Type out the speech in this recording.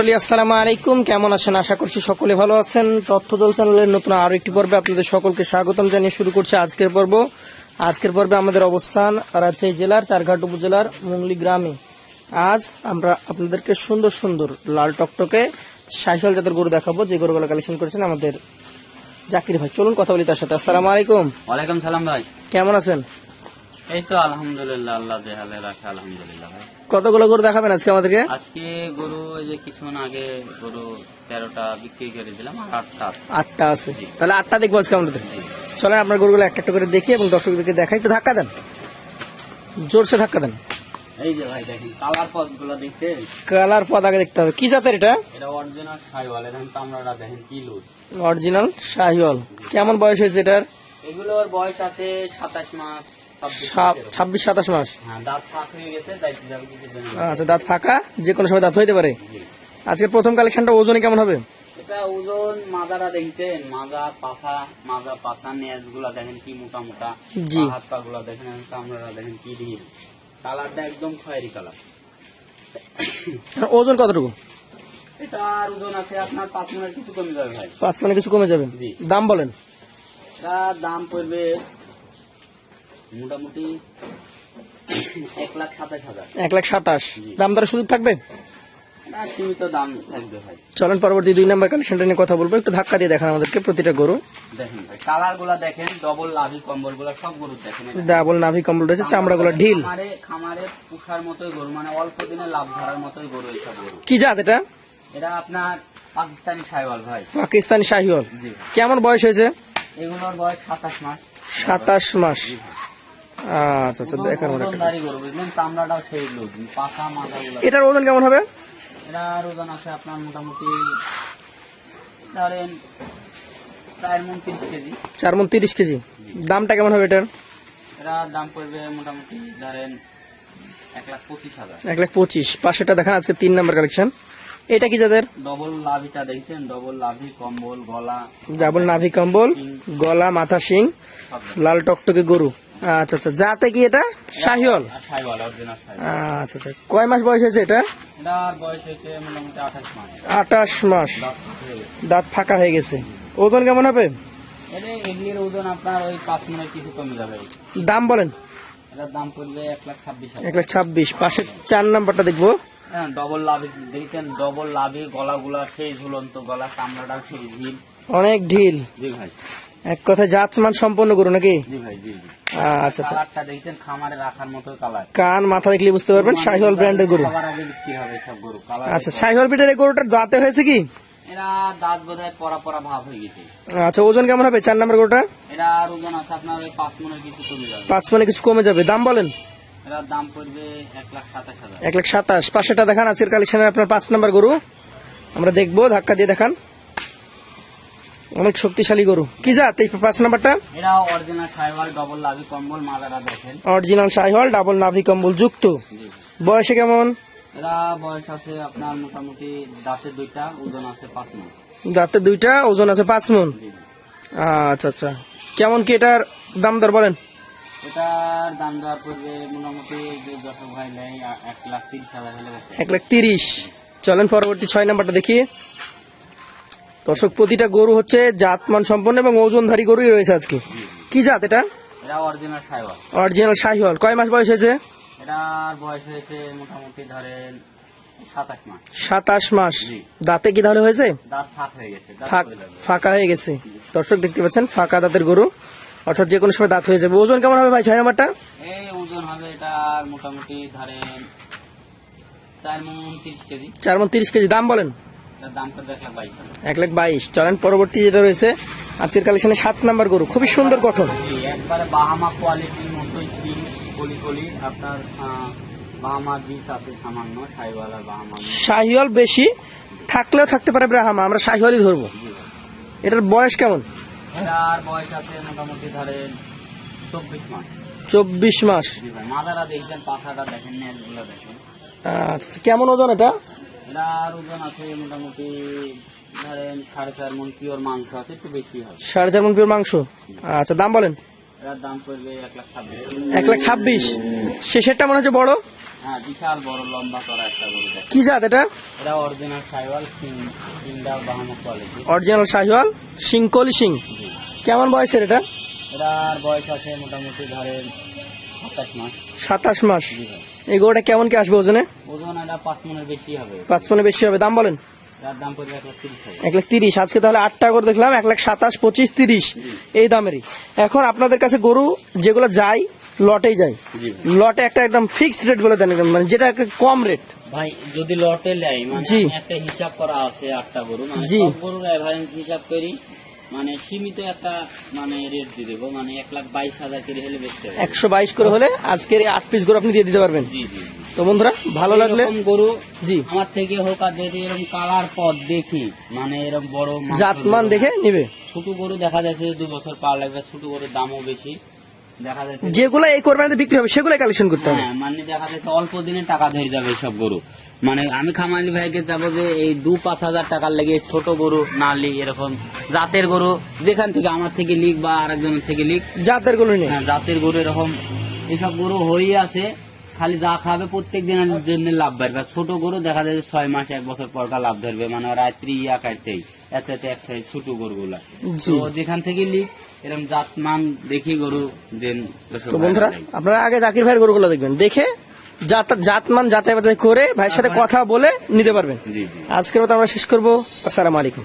আসসালামু আলাইকুম। কেমন আছেন? আশা করছি সকলে ভালো আছেন। তথ্য দল চ্যানেলের নতুন আরও একটি পর্বে আপনাদের সকলকে স্বাগতম জানিয়ে শুরু করছে আজকের পর্ব। আজকের পর্বে আমাদের অবস্থান রাজশাহী জেলার চারঘাট উপজেলার মুংলি গ্রামে। আজ আমরা আপনাদেরকে সুন্দর সুন্দর লাল টকটকে সাইকেল জাতের গরু দেখাবো। যে গরুগুলো কালেকশন করেছেন আমাদের জাকির ভাই। চলুন কথা বলি তার সাথে। আসসালামু আলাইকুম। ওয়ালাইকুম সালাম ভাই। কেমন আছেন? এই তো আলহামদুলিল্লাহ আল্লাহ যে হালে রাখে আলহামদুলিল্লাহ ভাই। কতগুলো গরু দেখাবেন আজকে আমাদেরকে? আজকে গরু এই যে কিছুক্ষণ আগে গরু তেরোটা বিক্রি করে দিলাম আর আটটা আছে। আটটা আছে। তাহলে আটটা দেখব আজকে আমাদের। চলেন আপনার গরুগুলো একটা একটা করে দেখি এবং দর্শকদেরকে দেখাই। একটু ধাক্কা দেন। জোরসে ধাক্কা দেন। এই যে ভাই দেখেন কালার পথগুলো দেখছেন? কালার পদ আগে দেখতে হবে। কি জাতের এটা? এটা অরিজিনাল বলে দেখেন চামড়াটা দেখেন কি লুজ অরিজিনাল শাহিওয়াল কেমন বয়স হয়েছে এটার? এগুলোর বয়স আছে সাতাশ মাস। ছাব্বিশ। সাতাশ মাস। হ্যাঁ হয়ে আচ্ছা দাঁত ফাঁকা যে কোনো সময় দাঁত হইতে পারে। আজকে প্রথম কালেকশনটা ওজনে কেমন হবে? এটা ওজন মাজারা দেখছেন? মাজা পাছা মাজা পাছা নেজগুলা দেখেন কি মোটা মোটা। জি। হাত পা গুলা দেখেন দেখেন কি কালারটা একদম খয়েরি কালার। ওজন কতটুকু? এটার ওজন আছে আপনার পাঁচ মিনিট কিছু কমে যাবে ভাই। পাঁচ মানে কিছু কমে যাবে। দাম বলেন। দাম পড়বে মোটামুটি এক লাখ সাতাশ হাজার। এক লাখ সাতাশ। দাম দরের সুযোগ থাকবে? সীমিত দাম থাকবে ভাই। চলেন পরবর্তী দুই নাম্বার কালেকশনটা নিয়ে কথা বলব। একটু ধাক্কা দিয়ে দেখান আমাদেরকে প্রতিটা গরু। দেখেন ভাই কালারগুলা দেখেন ডবল কম্বলগুলা সব গরু দেখেন ডাবল নাভি কম্বল রয়েছে চামড়াগুলো ঢিল। খামারে খামারে পুষার মতোই গরু মানে অল্প দিনে লাভ ধরার মতোই গরু এইসব গরু। কি জাত এটা? এটা আপনার পাকিস্তানি সাইওয়াল ভাই। পাকিস্তানি শাহিওয়াল। কেমন বয়স হয়েছে? এগুলোর বয়স সাতাশ মাস। সাতাশ মাস। আচ্ছা আচ্ছা দেখার মতো গুলো এটার ওজন কেমন হবে? এটার ওজন আছে আপনার মোটামুটি ধরেন চার মন তিরিশ কেজি। দামটা কেমন হবে এটার? দাম পড়বে মোটামুটি ধরেন এক লাখ পঁচিশ হাজার। এক লাখ পঁচিশ। পাশেটা দেখান আজকে তিন নাম্বার কালেকশন এটা কি যাদের? ডবল লাভিটা দেখছেন? ডবল লাভি কম্বল গলা ডাবল নাভি কম্বল গলা মাথা শিং লাল টকটকে গরু। আচ্ছা আচ্ছা। যাতে কি এটা? অরিজিনাল সাইওয়াল আচ্ছা আচ্ছা। কয় মাস বয়স হয়েছে এটা? আঠাশ মাস। হয়ে। দাঁত ফাঁকা হয়ে গেছে। ওজন কেমন হবে? ওজন আপনার ওই পাঁচ মিনিট কিছু কমে যাবে। দাম বলেন। দাম পড়বে এক লাখ ছাব্বিশ পাশে চার নাম্বারটা দেখব। হ্যাঁ ডবল লাভি দেখছেন? ডবল লাভি গলাগুলা সেই ঝুলন্ত গলা চামড়াটা সেই অনেক ঢিল। জি ভাই। এক কথায় জাতমান সম্পন্ন গরু নাকি? আচ্ছা আচ্ছা। খামারে রাখার মতো কালার। কান মাথা দেখলে বুঝতে পারবেন শাহিওয়াল ব্র্যান্ডের গরু। আচ্ছা শাহিওয়াল এই গরুটার দাঁতে হয়েছে কি? এরা দাঁত বোধহয় পরা পরা ভাব হয়ে গেছে। আচ্ছা ওজন কেমন হবে? চার নাম্বার গরুটা? এরা ওজন আছে আপনার পাঁচ মনের কিছু কমে যাবে। পাঁচ মানে কিছু কমে যাবে। দাম বলেন। এটার দাম পড়বে এক লাখ সাতাশ পাশেটা দেখান আজকের কালেকশনে আপনার পাঁচ নম্বর গরু। আমরা দেখব ধাক্কা দিয়ে দেখান। অনেক শক্তিশালী গরু। কি জাত? এই পাঁচ নাম্বারটা? এরা অরিজিনাল সাইওয়াল ডবল লাভি কম্বল মাদারা দেখেন। অরিজিনাল শাহিওয়াল ডাবল নাভি কম্বল যুক্ত। বয়সে কেমন? এরা বয়স আছে আপনার মোটামুটি দাঁতের দুইটা ওজন আছে পাঁচ মাস দাঁতে দুইটা ওজন আছে পাঁচ মন। আচ্ছা আচ্ছা। কেমন কি এটার দাম দর বলেন? এটার দাম দেওয়ার পড়বে মোটামুটি যে ভাই নেয় এক লাখ তিরিশ হাজার এক লাখ তিরিশ। চলেন পরবর্তী ছয় নাম্বারটা দেখি। দর্শক প্রতিটা গরু হচ্ছে জাতমান সম্পন্ন এবং ওজনধারী গরুই রয়েছে আজকে। কি জাত এটা? অরিজিনাল শাহিওয়াল কয় মাস বয়স হয়েছে? এটার বয়স হয়েছে মোটামুটি ধরেন সাতাশ মাস। দাঁতে কি তাহলে হয়েছে? ফাঁক হয়ে গেছে হয়ে দর্শক দেখতে পাচ্ছেন ফাঁকা দাঁতের গরু। অর্থাৎ যে কোনো সময় দাঁত হয়ে যাবে। ওজন কেমন হবে ভাই ছয় নাম্বারটা? ওজন হবে এটার মোটামুটি ধরেন চার মন তিরিশ কেজি। চার মন তিরিশ কেজি। দাম বলেন। এক লাখ বাইশ চলেন পরবর্তী যেটা রয়েছে আজকের কালেকশনে সাত নাম্বার গরু। খুবই সুন্দর গঠন। একবারে বাহামা কোয়ালিটির মতোই সিং কলি কলি আপনার আহ, বীজ আছে সামান্য সাইওয়াল বাহামা শাহিওয়াল বেশি থাকলেও থাকতে পারে ব্রাহামা আমরা শাহিওয়ালই ধরবো। এটার বয়স কেমন? এটার বয়স আছে মোটামুটি ধরেন চব্বিশ মাস। চব্বিশ মাস। মাদারা দেখছেন দেখেন নেটগুলো দেখেন। আচ্ছা কেমন ওজন এটা? এটার ওজন আছে মোটামুটি ধরেন সাড়ে চার মন পিওর মাংস আছে একটু বেশি হবে সাড়ে চার মন পিওর মাংস? আচ্ছা দাম বলেন। এটার দাম পড়বে এক লাখ ছাব্বিশ। এক লাখ ছাব্বিশ। শেষেরটা মনে হচ্ছে বড়? হ্যাঁ বিশাল বড় লম্বা করা একটা গরু দেখ। কি জাত এটা? এটা অরিজিনাল বাহামা কোয়ালিটি অরিজিনাল শাহিওয়াল সিং। কলি সিং কেমন বয়সের এটা? এটার বয়স আছে মোটামুটি ধরেন সাতাশ মাস। এই গরুটা কেমন কি আসবে ওজনে? ওজন এটা পাঁচ মনের বেশি হবে। পাঁচ মানে বেশি হবে। দাম বলেন। এক লাখ তিরিশ আজকে তাহলে আটটা করে দেখলাম এক লাখ সাতাশ পঁচিশ তিরিশ। এই দামেরই। এখন আপনাদের কাছে গরু যেগুলো যায় লটেই যায়। লটে একটা একদম ফিক্সড রেট বলে দেন মানে যেটা একটা কম রেট ভাই যদি লটে নেয় মানে জি। একটা হিসাব করা আছে আটটা গরু মানে। সব গরুর এভারেজ হিসাব করি মানে সীমিত একটা মানে রেট দিয়ে দেবো মানে এক লাখ বাইশ হাজার করে হলে বেচতে হবে একশো বাইশ করে হলে আজকের আট পিস গরু আপনি দিয়ে দিতে পারবেন। জি জি জি। তো বন্ধুরা ভালো লাগলে এরকম গরু জি। আমার থেকে হোক আর যদি এরকম কালার পথ দেখি মানে এরকম বড় জাতমান দেখে নিবে। ছোট গরু দেখা যাচ্ছে দু বছর পার লাগবে ছোট গরুর দামও বেশি। দেখা যাচ্ছে যেগুলো এই কোরবানিতে বিক্রি হবে সেগুলো কালেকশন করতে হবে। হ্যাঁ মানে দেখা যাচ্ছে অল্প দিনে টাকা ধরে যাবে সব গরু। মানে আমি খামালি ভাইকে যাব যে এই দু পাঁচ হাজার টাকার লেগে ছোট গরু না লিগ এরকম জাতের গরু যেখান থেকে আমার থেকে লিগ বা আরেকজনের থেকে লিগ জাতেরগুলো নেই। হ্যাঁ, জাতের গরু এরকম। এসব গরু হয়ে আছে খালি যা খাবে প্রত্যেক দিনের জন্য লাভ বাড়বে। ছোট গরু দেখা যায় ছয় মাস এক বছর পরকার লাভ ধরবে। মানে রাত্রি ইয়া কাটতেই একসাথে এক সাইজ ছোট গরু গুলা তো যেখান থেকে লিগ এরকম জাত মান দেখি গরু দেন বন্ধুরা আপনারা আগে জাকির ভাইয়ের গরুগুলো দেখবেন। দেখে জাতমান যাচাই বাছাই করে ভাইয়ের সাথে কথা বলে নিতে পারবেন। আজকের মতো আমরা শেষ করব। আসসালামু আলাইকুম।